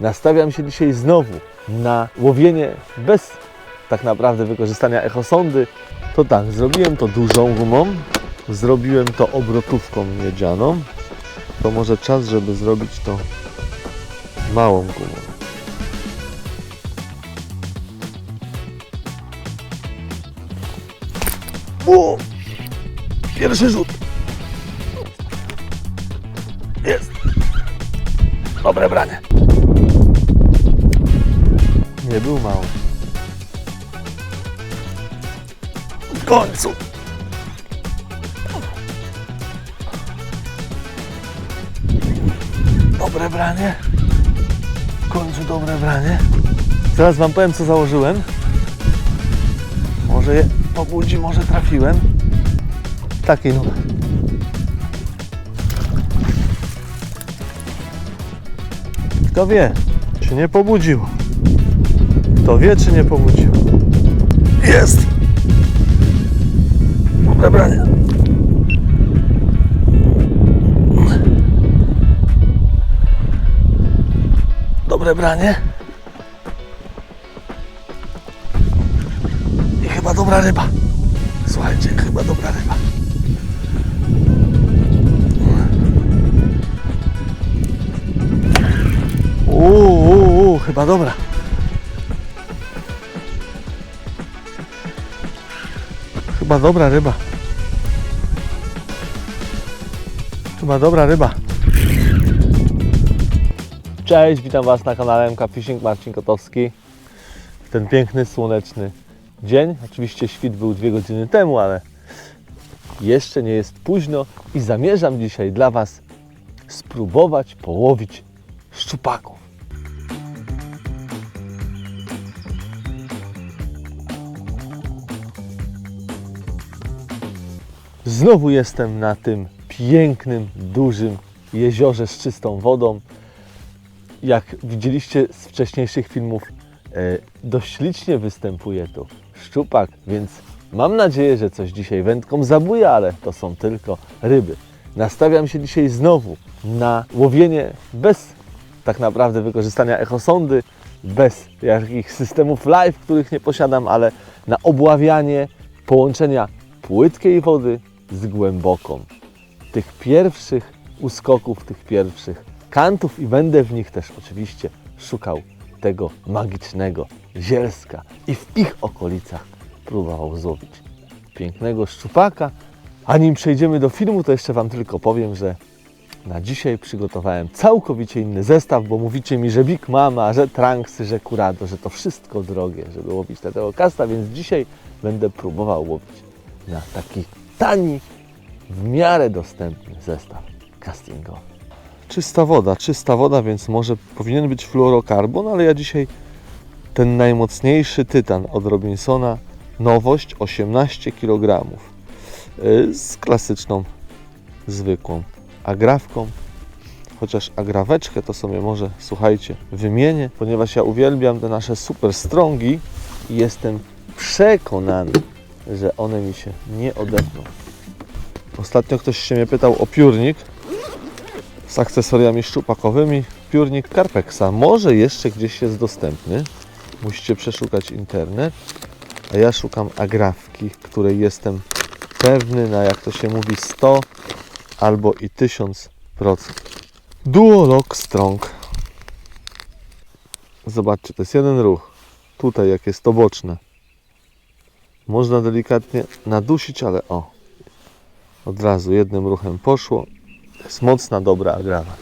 Nastawiam się dzisiaj znowu na łowienie bez tak naprawdę wykorzystania echosondy. To tak, zrobiłem to dużą gumą, zrobiłem to obrotówką miedzianą. To może czas, żeby zrobić to małą gumą. O! Pierwszy rzut. Jest. Dobre branie. Nie był mały. W końcu. Dobre branie. W końcu dobre branie. Zaraz Wam powiem, co założyłem. Może je pobudzi, może trafiłem. Taki numer. Kto wie, czy nie pobudził? Kto wie, czy nie pobudził? Jest! Dobre branie. Dobre branie. I chyba dobra ryba. Słuchajcie, chyba dobra ryba. Uuu, chyba dobra. Chyba dobra ryba. Chyba dobra ryba. Cześć, witam Was na kanale MK Fishing, Marcin Kotowski. W ten piękny, słoneczny dzień. Oczywiście świt był dwie godziny temu, ale jeszcze nie jest późno i zamierzam dzisiaj dla Was spróbować połowić szczupaków. Znowu jestem na tym pięknym, dużym jeziorze z czystą wodą. Jak widzieliście z wcześniejszych filmów, e, dość licznie występuje tu szczupak, więc mam nadzieję, że coś dzisiaj wędką zabuje, ale to są tylko ryby. Nastawiam się dzisiaj znowu na łowienie bez tak naprawdę wykorzystania echosondy, bez jakichś systemów live, których nie posiadam, ale na obławianie połączenia płytkiej wody z głęboką. Tych pierwszych uskoków, tych pierwszych kantów i będę w nich też oczywiście szukał tego magicznego zielska i w ich okolicach próbował złowić pięknego szczupaka. A nim przejdziemy do filmu, to jeszcze Wam tylko powiem, że na dzisiaj przygotowałem całkowicie inny zestaw, bo mówicie mi, że Big Mama, że Tranksy, że Curado, że to wszystko drogie, żeby łowić tego kasta, więc dzisiaj będę próbował łowić na taki tani, w miarę dostępny zestaw castingowy. Czysta woda, czysta woda, więc może powinien być fluorokarbon, ale ja dzisiaj ten najmocniejszy tytan od Robinsona, nowość 18 kg y, z klasyczną, zwykłą agrawką. Chociaż agraweczkę to sobie może, słuchajcie, wymienię, ponieważ ja uwielbiam te nasze super strongi i jestem przekonany, że one mi się nie odepną. Ostatnio ktoś się mnie pytał o piórnik z akcesoriami szczupakowymi. Piórnik Carpexa może jeszcze gdzieś jest dostępny. Musicie przeszukać internet. A ja szukam agrawki, której jestem pewny na jak to się mówi 100 albo i 1000%. Duolog Strong. Zobaczcie, to jest jeden ruch. Tutaj jak jest to boczne. Można delikatnie nadusić, ale o. Od razu jednym ruchem poszło. Jest mocna, dobra agrawa.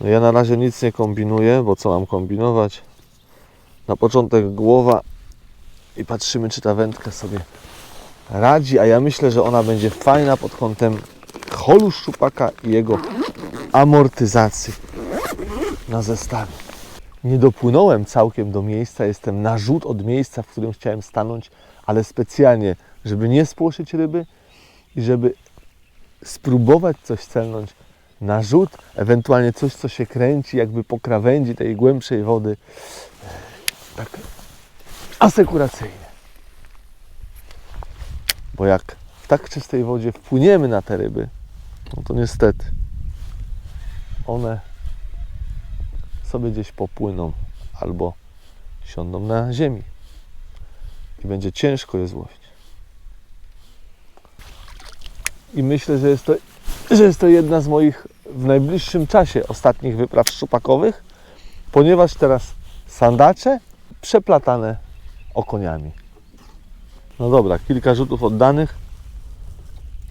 No ja na razie nic nie kombinuję, bo co mam kombinować? Na początek głowa i patrzymy, czy ta wędka sobie radzi, a ja myślę, że ona będzie fajna pod kątem holu szczupaka i jego amortyzacji na zestawie. Nie dopłynąłem całkiem do miejsca, jestem na rzut od miejsca, w którym chciałem stanąć, ale specjalnie, żeby nie spłoszyć ryby i żeby spróbować coś celnąć na rzut, ewentualnie coś, co się kręci jakby po krawędzi tej głębszej wody. Tak asekuracyjnie. Bo jak w tak czystej wodzie wpłyniemy na te ryby, no to niestety one sobie gdzieś popłyną albo siądą na ziemi i będzie ciężko je złowić. I myślę, że jest to, że jest to jedna z moich w najbliższym czasie ostatnich wypraw szczupakowych, ponieważ teraz sandacze przeplatane okoniami. No dobra, kilka rzutów oddanych.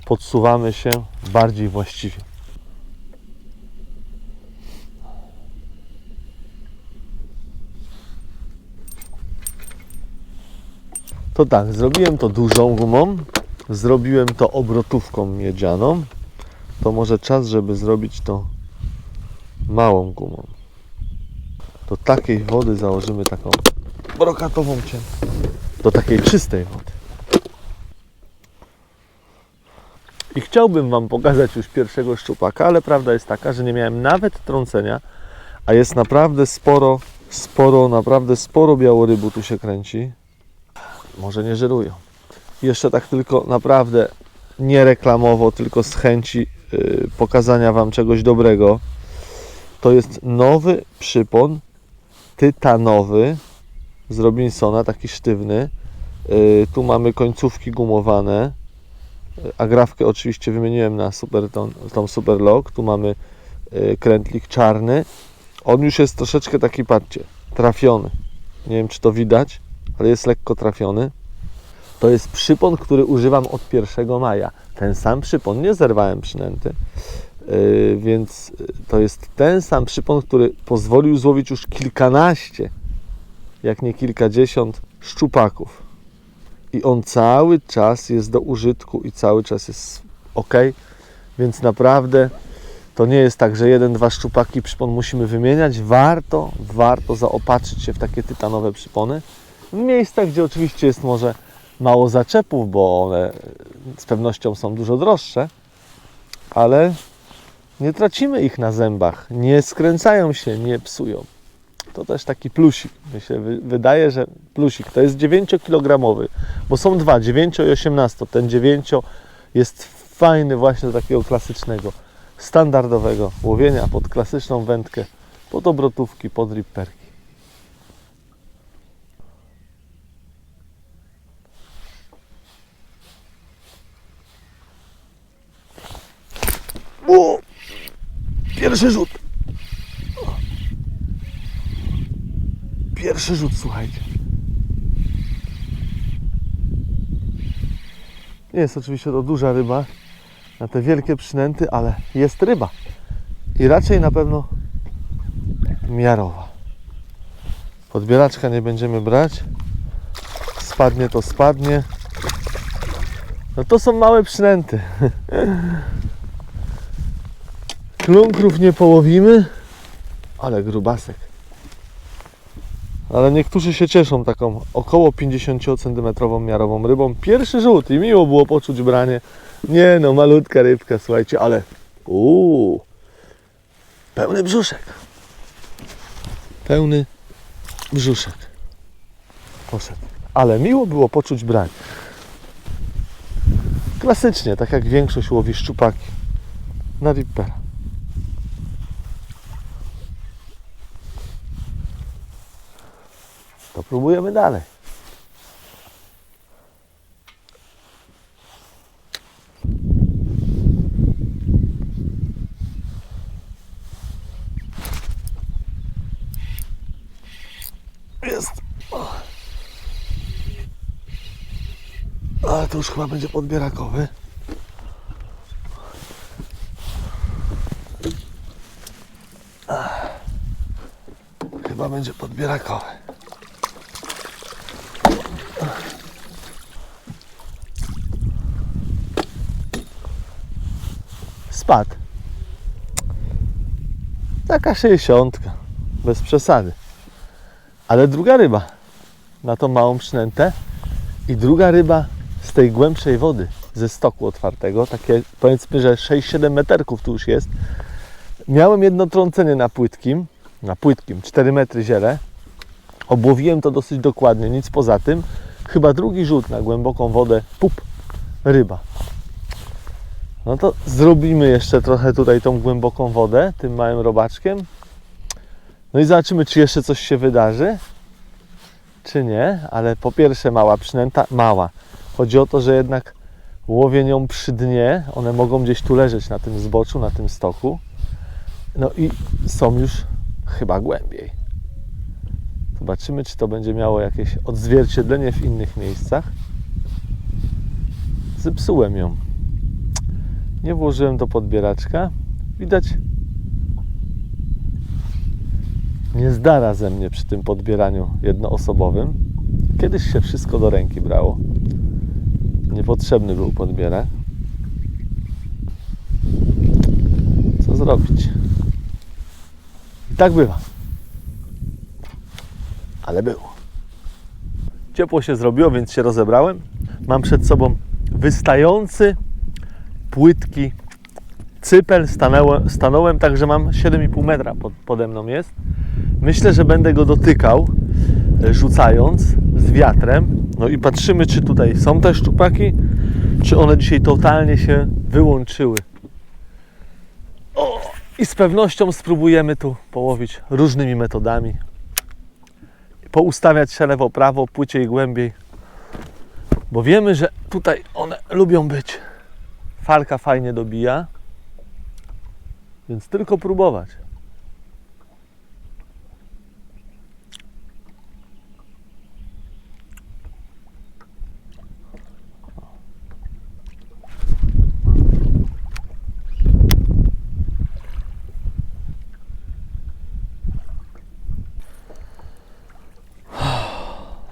Podsuwamy się bardziej właściwie. To tak, zrobiłem to dużą gumą, zrobiłem to obrotówką miedzianą. To może czas, żeby zrobić to małą gumą. Do takiej wody założymy taką brokatową cię. Do takiej czystej wody. I chciałbym Wam pokazać już pierwszego szczupaka, ale prawda jest taka, że nie miałem nawet trącenia, a jest naprawdę sporo, sporo, naprawdę sporo białorybu tu się kręci. Może nie żerują. Jeszcze tak tylko naprawdę nie reklamowo, tylko z chęci yy, pokazania Wam czegoś dobrego. To jest nowy przypon tytanowy z Robinsona, taki sztywny. Yy, tu mamy końcówki gumowane. Yy, Agrafkę oczywiście wymieniłem na super, tą, tą Superlock. Tu mamy yy, krętlik czarny. On już jest troszeczkę taki, patrzcie, trafiony. Nie wiem, czy to widać, ale jest lekko trafiony. To jest przypon, który używam od 1 maja. Ten sam przypon, nie zerwałem przynęty. Yy, więc to jest ten sam przypon, który pozwolił złowić już kilkanaście, jak nie kilkadziesiąt szczupaków. I on cały czas jest do użytku i cały czas jest ok. Więc naprawdę to nie jest tak, że jeden, dwa szczupaki przypon musimy wymieniać. Warto, warto zaopatrzyć się w takie tytanowe przypony. W miejscach, gdzie oczywiście jest może mało zaczepów, bo one z pewnością są dużo droższe, ale nie tracimy ich na zębach, nie skręcają się, nie psują. To też taki plusik. Mi się wy- wydaje, że plusik to jest 9-kilogramowy, bo są dwa, 9 i 18. Ten 9 jest fajny właśnie do takiego klasycznego, standardowego łowienia pod klasyczną wędkę, pod obrotówki, pod ripperki. O! Pierwszy rzut. Pierwszy rzut, słuchajcie. Nie jest oczywiście to duża ryba na te wielkie przynęty, ale jest ryba. I raczej na pewno miarowa. Podbieraczka nie będziemy brać. Spadnie to spadnie. No to są małe przynęty. Klunkrów nie połowimy, ale grubasek. Ale niektórzy się cieszą taką około 50 cm miarową rybą. Pierwszy rzut i miło było poczuć branie. Nie no, malutka rybka, słuchajcie, ale uuu, pełny brzuszek. Pełny brzuszek. Poszedł. Ale miło było poczuć branie. Klasycznie, tak jak większość łowi szczupaki na rippera. To próbujemy dalej. Jest. Ale to już chyba będzie podbierakowy. Chyba będzie podbierakowy. Spadł. Taka 60. Bez przesady. Ale druga ryba na tą małą przynętę i druga ryba z tej głębszej wody, ze stoku otwartego, takie powiedzmy, że 6-7 meterków tu już jest. Miałem jedno trącenie na płytkim, na płytkim, 4 metry ziele. Obłowiłem to dosyć dokładnie, nic poza tym. Chyba drugi rzut na głęboką wodę, pup, ryba. No to zrobimy jeszcze trochę tutaj tą głęboką wodę tym małym robaczkiem. No i zobaczymy, czy jeszcze coś się wydarzy, czy nie, ale po pierwsze mała przynęta, mała. Chodzi o to, że jednak łowię nią przy dnie, one mogą gdzieś tu leżeć na tym zboczu, na tym stoku. No i są już chyba głębiej. Zobaczymy, czy to będzie miało jakieś odzwierciedlenie w innych miejscach. Zepsułem ją. Nie włożyłem do podbieraczka. Widać, nie zdara ze mnie przy tym podbieraniu jednoosobowym. Kiedyś się wszystko do ręki brało. Niepotrzebny był podbierak. Co zrobić? I tak bywa. Ale było. Ciepło się zrobiło, więc się rozebrałem. Mam przed sobą wystający, płytki cypel. Stanąłem, stanąłem tak, że mam 7,5 metra pod, pode mną jest. Myślę, że będę go dotykał, e, rzucając z wiatrem. No i patrzymy, czy tutaj są te szczupaki, czy one dzisiaj totalnie się wyłączyły. O, I z pewnością spróbujemy tu połowić różnymi metodami. Poustawiać się lewo, prawo, płyciej, głębiej. Bo wiemy, że tutaj one lubią być. Falka fajnie dobija. Więc tylko próbować.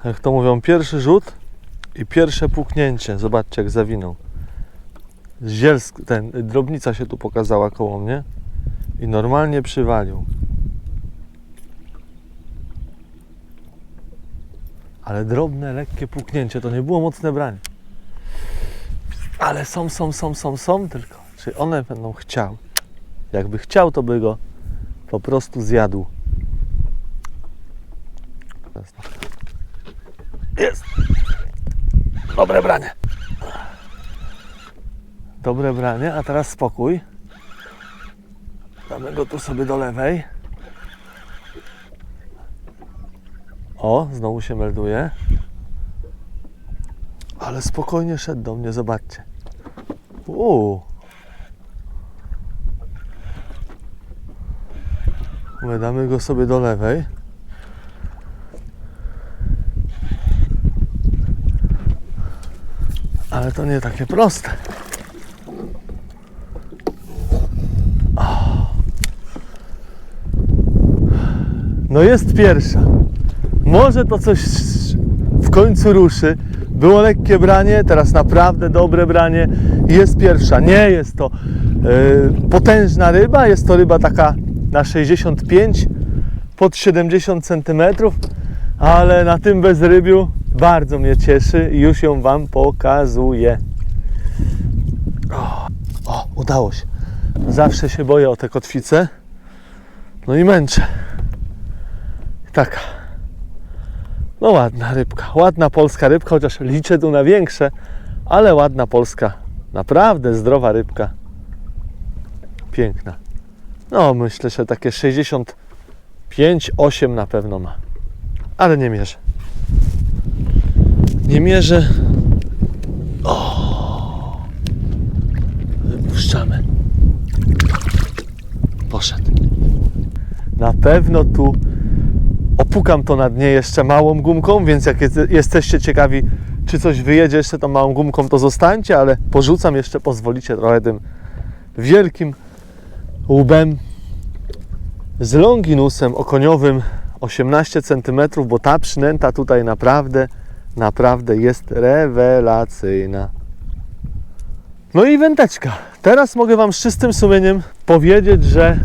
Jak to mówią, pierwszy rzut i pierwsze puknięcie. Zobaczcie, jak zawinął. Zielsk, ten, drobnica się tu pokazała koło mnie i normalnie przywalił. Ale drobne, lekkie puknięcie, to nie było mocne branie. Ale są, są, są, są, są, tylko czy one będą chciały? Jakby chciał, to by go po prostu zjadł. Jest! Dobre branie. Dobre branie, a teraz spokój. Damy go tu sobie do lewej. O, znowu się melduje. Ale spokojnie szedł do mnie, zobaczcie. Uuu. My damy go sobie do lewej. Ale to nie takie proste. No jest pierwsza. Może to coś w końcu ruszy. Było lekkie branie, teraz naprawdę dobre branie. Jest pierwsza. Nie jest to yy, potężna ryba, jest to ryba taka na 65 pod 70 cm, ale na tym bezrybiu bardzo mnie cieszy i już ją Wam pokazuję. O, o, udało się. Zawsze się boję o te kotwice. No i męczę. Taka. No ładna rybka, ładna polska rybka, chociaż liczę tu na większe, ale ładna polska, naprawdę zdrowa rybka. Piękna. No myślę, że takie 65, 8 na pewno ma. Ale nie mierzę. Nie mierzę. O! Wypuszczamy. Poszedł. Na pewno tu opukam to na dnie jeszcze małą gumką, więc jak jest- jesteście ciekawi, czy coś wyjedzie jeszcze tą małą gumką, to zostańcie, ale porzucam jeszcze, pozwolicie trochę tym wielkim łbem z longinusem okoniowym 18 cm, bo ta przynęta tutaj naprawdę, naprawdę jest rewelacyjna. No i wędeczka. Teraz mogę Wam z czystym sumieniem powiedzieć, że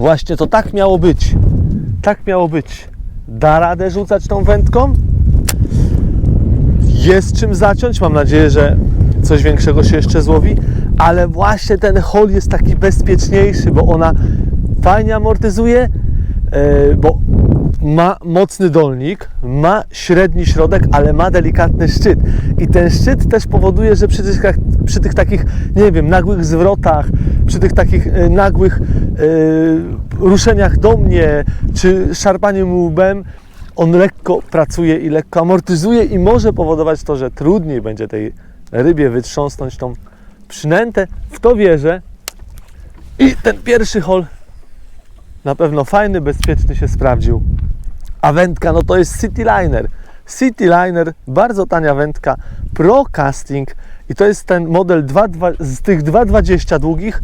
właśnie to tak miało być. Tak miało być. Da radę rzucać tą wędką? Jest czym zaciąć. Mam nadzieję, że coś większego się jeszcze złowi. Ale właśnie ten hol jest taki bezpieczniejszy, bo ona fajnie amortyzuje. E, bo ma mocny dolnik, ma średni środek, ale ma delikatny szczyt. I ten szczyt też powoduje, że przy tych, przy tych takich, nie wiem, nagłych zwrotach, przy tych takich e, nagłych e, ruszeniach do mnie, czy szarpaniem łbem, on lekko pracuje i lekko amortyzuje i może powodować to, że trudniej będzie tej rybie wytrząsnąć tą przynętę. W to wierzę. I ten pierwszy hol na pewno fajny, bezpieczny się sprawdził. A wędka, no to jest Cityliner. Cityliner, bardzo tania wędka, Pro Casting i to jest ten model 2, z tych 2,20 długich,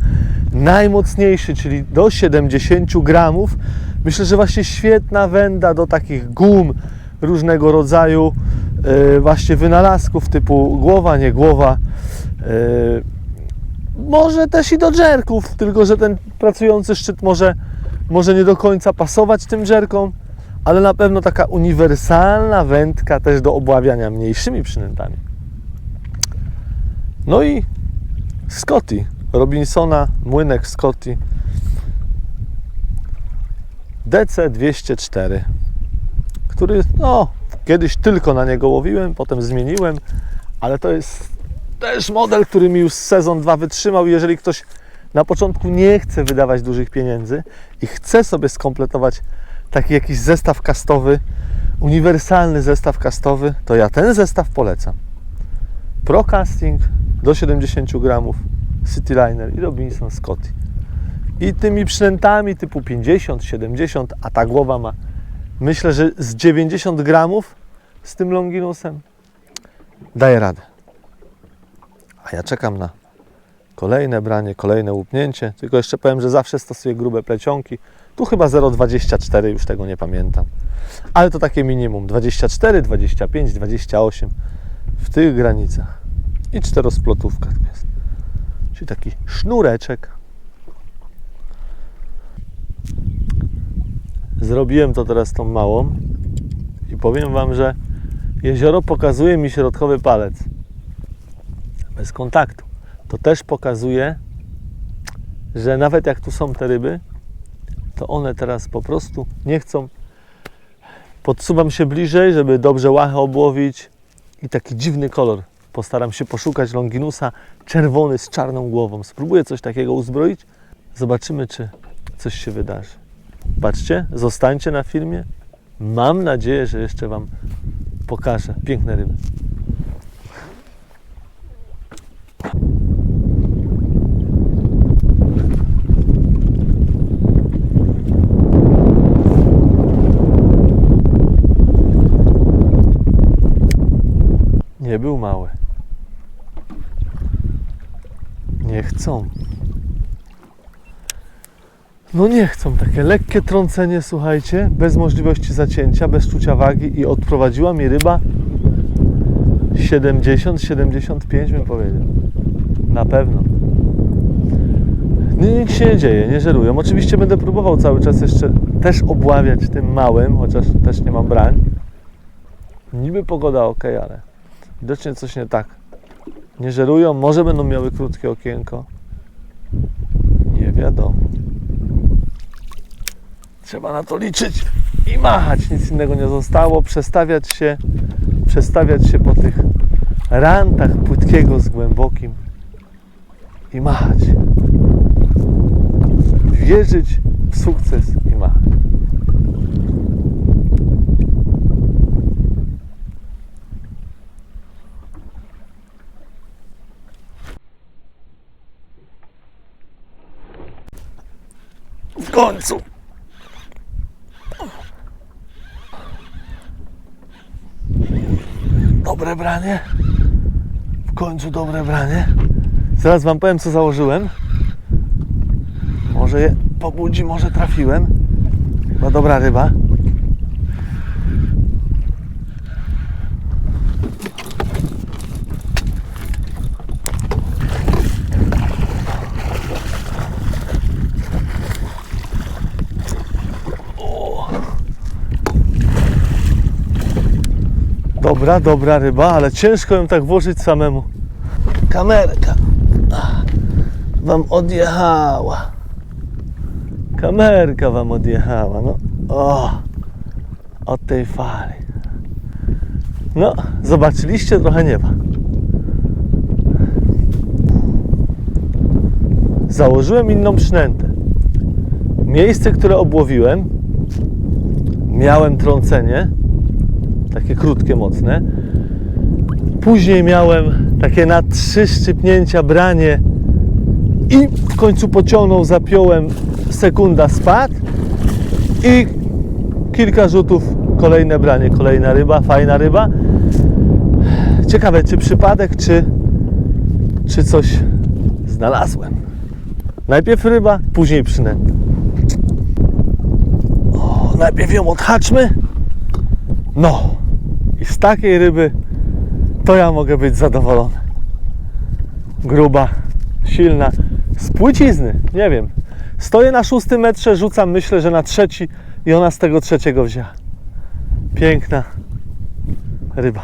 najmocniejszy, czyli do 70 gramów. Myślę, że właśnie świetna węda do takich gum różnego rodzaju, yy, właśnie wynalazków typu głowa, nie głowa. Yy, może też i do dżerków, tylko że ten pracujący szczyt może, może nie do końca pasować tym dżerkom, ale na pewno taka uniwersalna wędka też do obławiania mniejszymi przynętami. No i Scotty, Robinsona, młynek Scotty DC204, który no, kiedyś tylko na niego łowiłem, potem zmieniłem, ale to jest też model, który mi już sezon 2 wytrzymał. Jeżeli ktoś na początku nie chce wydawać dużych pieniędzy i chce sobie skompletować taki jakiś zestaw kastowy, uniwersalny zestaw kastowy, to ja ten zestaw polecam. Pro Casting do 70 gramów, Cityliner i Robinson Scotty. I tymi przynętami typu 50, 70, a ta głowa ma myślę, że z 90 gramów z tym Longinusem daje radę. A ja czekam na kolejne branie, kolejne łupnięcie. Tylko jeszcze powiem, że zawsze stosuję grube plecionki. Tu chyba 0,24, już tego nie pamiętam. Ale to takie minimum. 24, 25, 28 w tych granicach. I czterosplotówka jest. Czyli taki sznureczek. Zrobiłem to teraz tą małą i powiem Wam, że jezioro pokazuje mi środkowy palec bez kontaktu. To też pokazuje, że nawet jak tu są te ryby, to one teraz po prostu nie chcą. Podsuwam się bliżej, żeby dobrze łachę obłowić i taki dziwny kolor. Postaram się poszukać Longinusa czerwony z czarną głową. Spróbuję coś takiego uzbroić. Zobaczymy, czy coś się wydarzy. Patrzcie, zostańcie na filmie. Mam nadzieję, że jeszcze Wam pokażę piękne ryby. Nie był mały. Nie chcą. No nie chcą. Takie lekkie trącenie, słuchajcie, bez możliwości zacięcia, bez czucia wagi i odprowadziła mi ryba 70-75 bym powiedział. Na pewno. Nie, nic się nie dzieje, nie żerują. Oczywiście będę próbował cały czas jeszcze też obławiać tym małym, chociaż też nie mam brań. Niby pogoda ok, ale widocznie coś nie tak. Nie żerują, może będą miały krótkie okienko. Nie wiadomo. Trzeba na to liczyć i machać. Nic innego nie zostało. Przestawiać się, przestawiać się po tych rantach płytkiego z głębokim i machać. Wierzyć w sukces i machać. W końcu. Dobre branie. W końcu dobre branie. Zaraz Wam powiem, co założyłem. Może je pobudzi, może trafiłem. Chyba dobra ryba. O. Dobra, dobra ryba, ale ciężko ją tak włożyć samemu. Kamerka Wam odjechała. Kamerka wam odjechała, no. O, od tej fali. No, zobaczyliście trochę nieba. Założyłem inną przynętę. Miejsce, które obłowiłem, miałem trącenie, takie krótkie, mocne. Później miałem takie na trzy szczypnięcia branie i w końcu pociągnął, zapiąłem, sekunda spadł i kilka rzutów, kolejne branie, kolejna ryba, fajna ryba. Ciekawe, czy przypadek, czy, czy coś znalazłem. Najpierw ryba, później przynęta. O, najpierw ją odhaczmy. No, i z takiej ryby to ja mogę być zadowolony. Gruba, silna, z płycizny, nie wiem. Stoję na szóstym metrze, rzucam, myślę, że na trzeci i ona z tego trzeciego wzięła. Piękna ryba.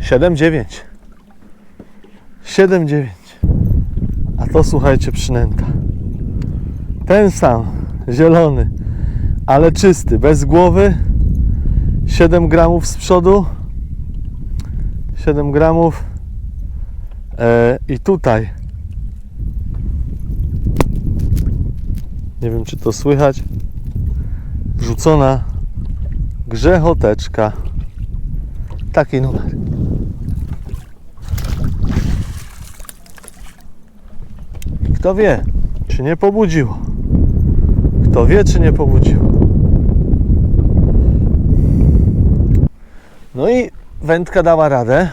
Siedem dziewięć. Siedem dziewięć. A to słuchajcie przynęta. Ten sam, zielony, ale czysty, bez głowy. 7 gramów z przodu. 7 gramów. E, I tutaj. Nie wiem, czy to słychać. Wrzucona grzechoteczka. Taki numer. Kto wie, czy nie pobudziło? Kto wie, czy nie pobudziło? No i wędka dała radę.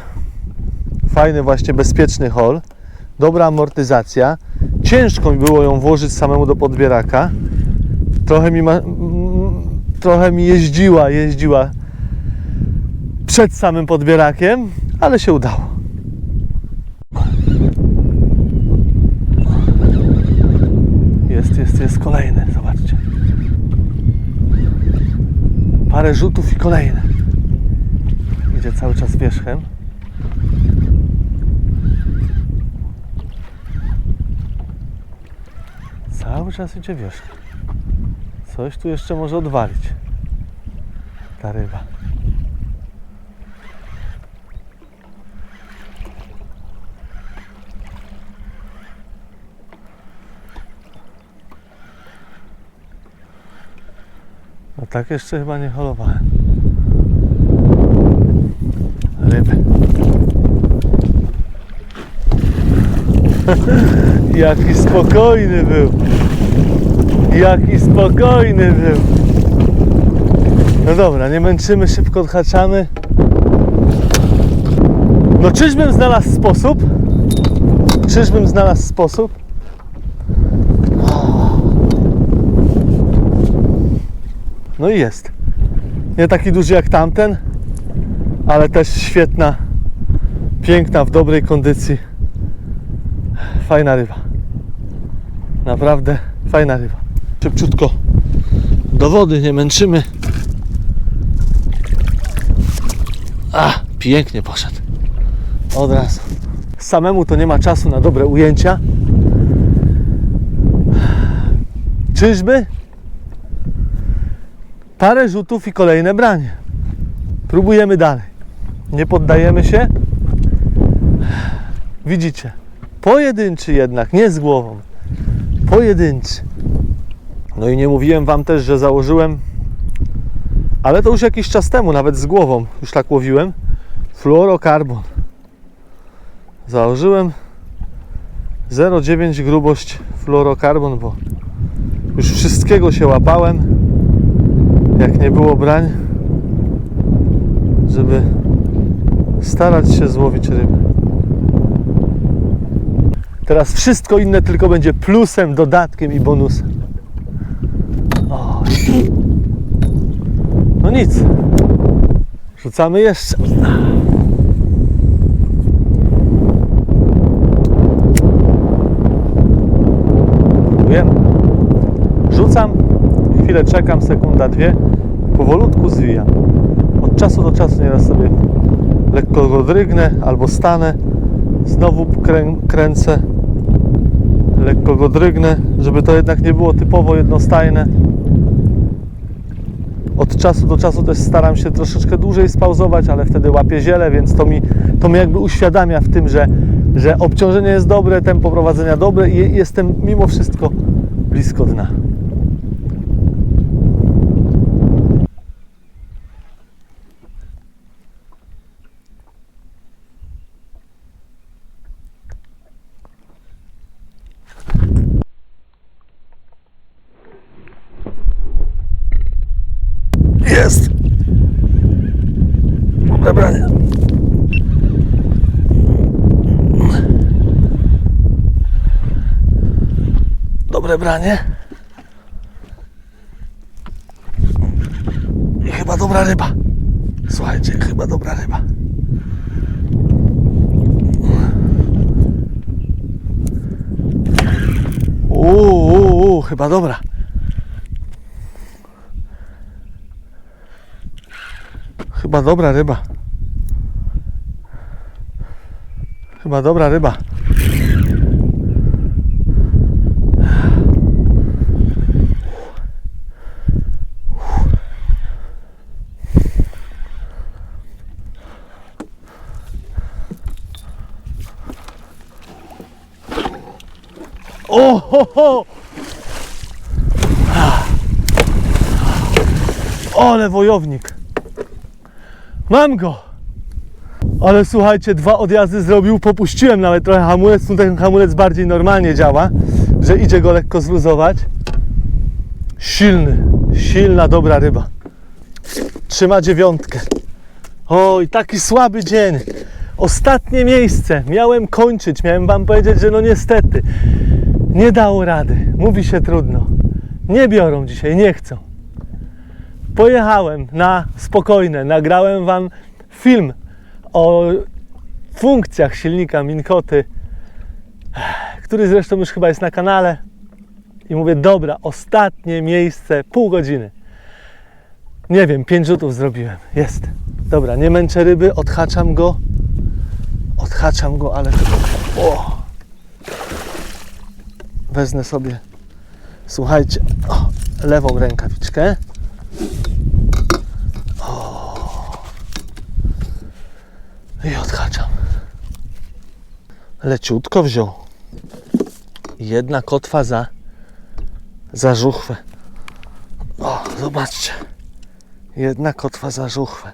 Fajny, właśnie bezpieczny hol. Dobra amortyzacja. Ciężko mi było ją włożyć samemu do podbieraka. Trochę mi, ma, trochę mi jeździła, jeździła przed samym podbierakiem, ale się udało. Jest, jest kolejny, zobaczcie. Parę rzutów i kolejny. Idzie cały czas wierzchem. Cały czas idzie wierzchem. Coś tu jeszcze może odwalić. Ta ryba. A tak jeszcze chyba nie holowałem. Ryby. Jaki spokojny był. Jaki spokojny był. No dobra, nie męczymy, szybko odhaczamy. No czyżbym znalazł sposób? Czyżbym znalazł sposób? No i jest. Nie taki duży jak tamten, ale też świetna, piękna, w dobrej kondycji. Fajna ryba. Naprawdę fajna ryba. Szybciutko do wody, nie męczymy. A, pięknie poszedł. Od razu. Samemu to nie ma czasu na dobre ujęcia. Czyżby? Parę rzutów i kolejne branie. Próbujemy dalej. Nie poddajemy się. Widzicie? Pojedynczy jednak, nie z głową. Pojedynczy. No i nie mówiłem Wam też, że założyłem, ale to już jakiś czas temu, nawet z głową, już tak łowiłem, fluorokarbon. Założyłem 0,9 grubość fluorokarbon, bo już wszystkiego się łapałem, jak nie było brań, żeby starać się złowić rybę. Teraz wszystko inne tylko będzie plusem, dodatkiem i bonusem. No nic. Rzucamy jeszcze. Próbujemy. Rzucam, chwilę czekam, sekunda, dwie. Powolutku zwijam. O Od czasu do czasu nieraz sobie lekko go drygnę albo stanę. Znowu krę, kręcę. Lekko go drygnę, żeby to jednak nie było typowo jednostajne. Od czasu do czasu też staram się troszeczkę dłużej spauzować, ale wtedy łapię ziele, więc to mi, to mi jakby uświadamia w tym, że, że obciążenie jest dobre, tempo prowadzenia dobre i jestem mimo wszystko blisko dna. Jest! Branie. Dobre branie. I chyba dobra ryba. Słuchajcie, chyba dobra ryba. Uuu, uu, uu, chyba dobra. Chyba dobra ryba. Chyba dobra ryba. O. Ale wojownik. Mam go! Ale słuchajcie, dwa odjazdy zrobił, popuściłem nawet trochę hamulec, tu ten hamulec bardziej normalnie działa, że idzie go lekko zluzować. Silny, silna, dobra ryba. Trzyma dziewiątkę. Oj, taki słaby dzień. Ostatnie miejsce. Miałem kończyć, miałem wam powiedzieć, że no niestety, nie dało rady. Mówi się trudno. Nie biorą dzisiaj, nie chcą pojechałem na spokojne, nagrałem Wam film o funkcjach silnika Minkoty, który zresztą już chyba jest na kanale. I mówię, dobra, ostatnie miejsce, pół godziny. Nie wiem, pięć rzutów zrobiłem. Jest. Dobra, nie męczę ryby, odhaczam go. Odhaczam go, ale. O! Wezmę sobie, słuchajcie, o, lewą rękawiczkę. I odhaczam. Leciutko wziął. Jedna kotwa za, za żuchwę. O, zobaczcie. Jedna kotwa za żuchwę.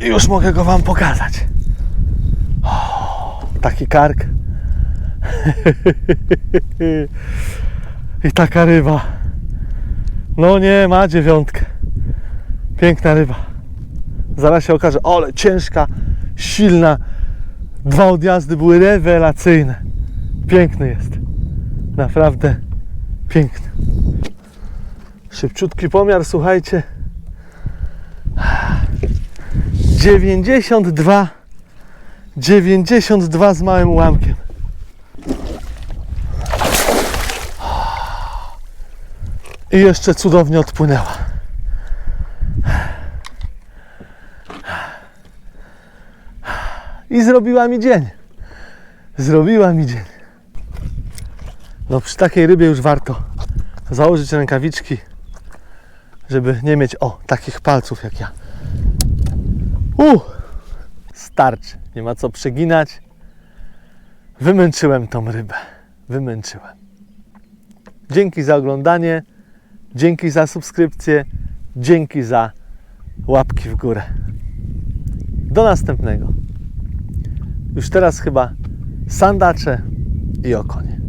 I już mogę go Wam pokazać. O, taki kark. I taka ryba. No nie, ma dziewiątkę. Piękna ryba. Zaraz się okaże, ale ciężka, silna. Dwa odjazdy były rewelacyjne. Piękny jest. Naprawdę piękny. Szybciutki pomiar, słuchajcie. 92 92 z małym ułamkiem. I jeszcze cudownie odpłynęła. I zrobiła mi dzień. Zrobiła mi dzień. No przy takiej rybie już warto założyć rękawiczki, żeby nie mieć o takich palców jak ja. U, starczy. Nie ma co przeginać. Wymęczyłem tą rybę. Wymęczyłem. Dzięki za oglądanie. Dzięki za subskrypcję. Dzięki za łapki w górę. Do następnego. Już teraz chyba sandacze i okonie.